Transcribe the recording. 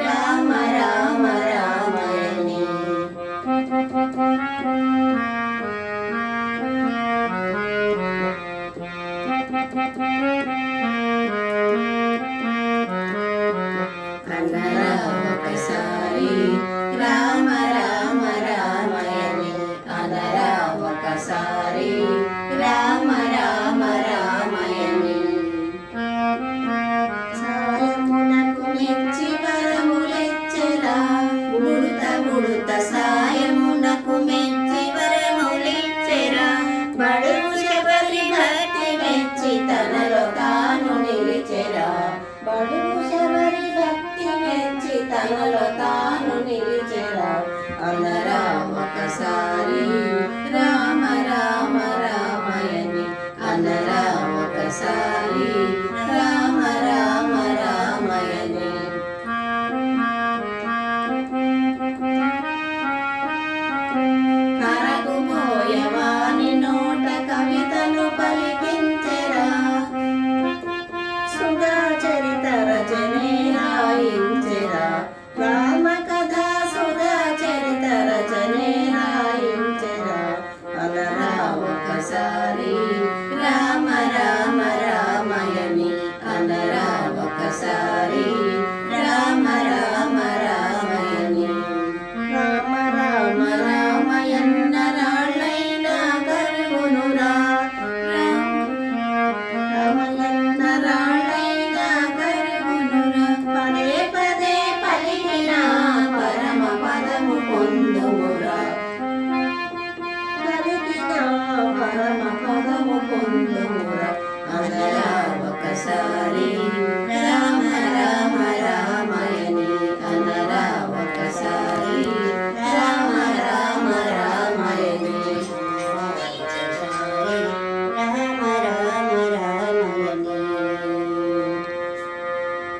రామ రామ రామయని అనరా ఒకసారి రామ రామ రామయని అనరా ఒకసారి. ముడుత మెచ్చి వరములెచ్చరా బడుగు శబరి భక్తి మెచ్చి తనలో తాను నిలిచెరా. బడుగు శబరి భక్తి మెచ్చి తనలో తాను నిలిచెరా. అనరా ఒకసారి రామ రామ రామయని. అనరా ఒకసారి కరగుపోయవాని నోట కవితను పలికిన ఉండురా అందరా ఒకసారి